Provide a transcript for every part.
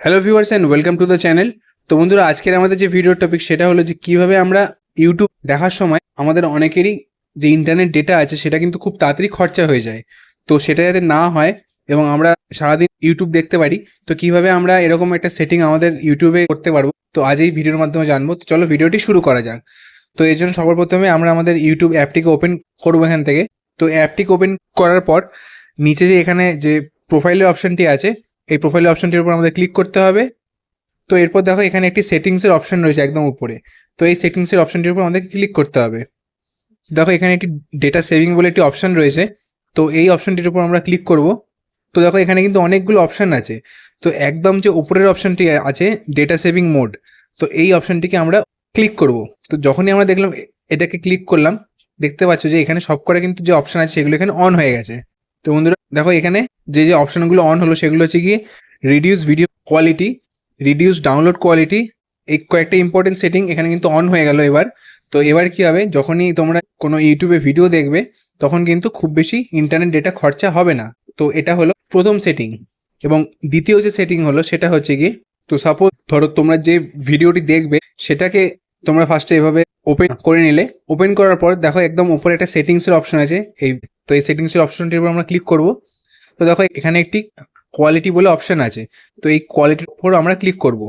Hello viewers and welcome to the channel তো বন্ধুরা, আজকের আমাদের যে ভিডিওর টপিক সেটা হলো যে কীভাবে আমরা ইউটিউব দেখার সময় আমাদের অনেকেরই যে ইন্টারনেট ডেটা আছে সেটা কিন্তু খুব তাড়াতাড়ি খরচা হয়ে যায়। তো সেটা যাতে না হয় এবং আমরা সারাদিন ইউটিউব দেখতে পারি, তো কীভাবে আমরা এরকম একটা সেটিং আমাদের ইউটিউবে করতে পারব, তো আজ এই ভিডিওর মাধ্যমে জানব। তো চলো ভিডিওটি শুরু করা যাক। তো এর জন্য সবার প্রথমে আমরা আমাদের ইউটিউব অ্যাপটিকে ওপেন করব এখান থেকে। তো অ্যাপটিকে ওপেন করার পর নিচে যে এখানে যে প্রোফাইলের অপশনটি আছে এই প্রোফাইলের অপশনটির উপর আমাদের ক্লিক করতে হবে। তো এরপর দেখো এখানে একটি সেটিংসের অপশন রয়েছে একদম উপরে। তো এই সেটিংসের অপশনটির উপর আমাদের ক্লিক করতে হবে। দেখো এখানে একটি ডেটা সেভিং বলে একটি অপশন রয়েছে। তো এই অপশনটির উপর আমরা ক্লিক করব। তো দেখো এখানে কিন্তু অনেকগুলো অপশন আছে। তো একদম যে উপরের অপশনটি আছে ডেটা সেভিং মোড তো এই অপশনটিকে আমরা ক্লিক করব। তো যখনই আমরা দেখলাম এটাকে ক্লিক করলাম, দেখতে পাচ্ছ যে এখানে সব কটা কিন্তু যে অপশন আছে সেগুলো এখানে অন হয়ে গেছে। তো বন্ধুরা, দেখো এখানে যে যে অপশনগুলো অন হলো সেগুলো হচ্ছে কি reduce video quality reduce download quality এই কয়েকটা ইম্পর্টেন্ট সেটিং এখানে কিন্তু অন হয়ে গেল এবার। তো এবার কি হবে, যখনই তোমরা কোনো ইউটিউবে ভিডিও দেখবে, তখন কিন্তু খুব বেশি ইন্টারনেট ডেটা খরচা হবে না। তো এটা হলো প্রথম সেটিং এবং দ্বিতীয় যে সেটিং হলো সেটা হচ্ছে কি তো সাপোজ ধরো তোমরা যে ভিডিওটি দেখবে, সেটাকে তোমরা ফার্স্টে এভাবে ওপেন করে নিলে। ওপেন করার পর দেখো একদম উপরে একটা সেটিংসের অপশন আছে। এই তো এই সেটিংসের অপশনটির উপর আমরা ক্লিক করব। তো দেখো এখানে একটি কোয়ালিটি বলে অপশন আছে। তো এই কোয়ালিটির উপর আমরা ক্লিক করব।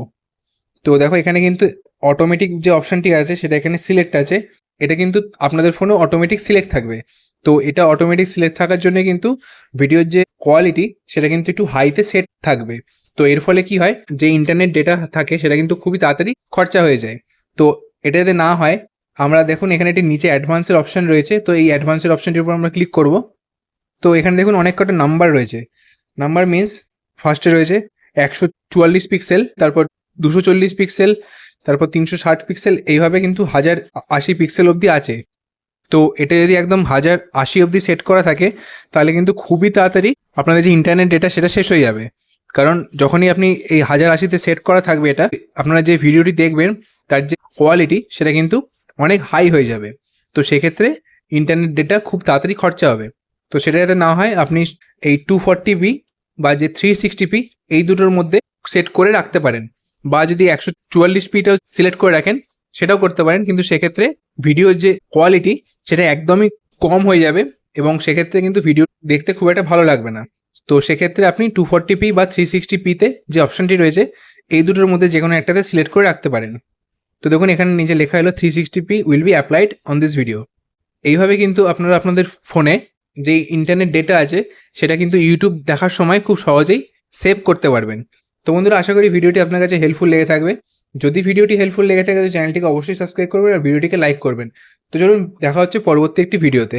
তো দেখো এখানে কিন্তু অটোমেটিক যে অপশনটি আছে, সেটা এখানে সিলেক্ট আছে। এটা কিন্তু আপনাদের ফোনে অটোমেটিক সিলেক্ট থাকবে। তো এটা অটোমেটিক সিলেক্ট থাকার জন্য কিন্তু ভিডিওর যে কোয়ালিটি সেটা কিন্তু একটু হাইতে সেট থাকবে। তো এর ফলে কি হয়? যে ইন্টারনেট ডেটা থাকে, সেটা কিন্তু খুবই তাড়াতাড়ি খরচা হয়ে যায়। তো এটা যাতে না হয়, আমরা দেখুন এখানে একটি নিচে অ্যাডভান্সের অপশন রয়েছে, তো এই অ্যাডভান্সের অপশনটির উপর আমরা ক্লিক করব। তো এখানে দেখুন অনেক কটা নাম্বার রয়েছে। নাম্বার মিন্স ফার্স্টে রয়েছে একশো চুয়াল্লিশ পিক্সেল তারপর দুশো চল্লিশ পিক্সেল তারপর তিনশো ষাট পিক্সেল এইভাবে কিন্তু হাজার আশি পিক্সেল অবধি আছে। তো এটা যদি একদম হাজার আশি অবধি সেট করা থাকে, তাহলে কিন্তু খুবই তাড়াতাড়ি আপনাদের যে ইন্টারনেট ডেটা সেটা শেষ হয়ে যাবে। কারণ যখনই আপনি এই হাজার আশিতে সেট করা থাকবে এটা, আপনারা যে ভিডিওটি দেখবেন, তার যে কোয়ালিটি সেটা কিন্তু অনেক হাই হয়ে যাবে। তো সেক্ষেত্রে ইন্টারনেট ডেটা খুব তাড়াতাড়ি খরচা হবে। তো সেটা যাতে না হয়, আপনি এই টু ফর্টি বি বা যে থ্রি সিক্সটি পি এই দুটোর মধ্যে সেট করে রাখতে পারেন। বা যদি একশো চুয়াল্লিশ পিটাও সিলেক্ট করে রাখেন, সেটাও করতে পারেন। কিন্তু সেক্ষেত্রে ভিডিওর যে কোয়ালিটি সেটা একদমই কম হয়ে যাবে এবং সেক্ষেত্রে কিন্তু ভিডিও দেখতে খুব একটা ভালো লাগবে না। তো সেক্ষেত্রে আপনি টু ফর্টি পি বা থ্রি সিক্সটি পিতে যে অপশনটি রয়েছে, এই দুটোর মধ্যে যে কোনো একটাতে সিলেক্ট করে রাখতে পারেন। তো দেখুন, এখানে নিচে লেখা হলো three sixty p will be applied on this video এইভাবে কিন্তু আপনারা আপনাদের ফোনে যে ইন্টারনেট ডেটা আছে, সেটা কিন্তু ইউটিউব দেখার সময় খুব সহজেই সেভ করতে পারবেন। তো বন্ধুরা, আশা করি ভিডিওটি আপনার কাছে হেল্পফুল লেগে থাকবে। যদি ভিডিওটি হেল্পফুল লেগে থাকে, তো চ্যানেলটিকে অবশ্যই সাবস্ক্রাইব করবেন আর ভিডিওটিকে লাইক করবেন। তো চলুন, দেখা হচ্ছে পরবর্তী একটি ভিডিওতে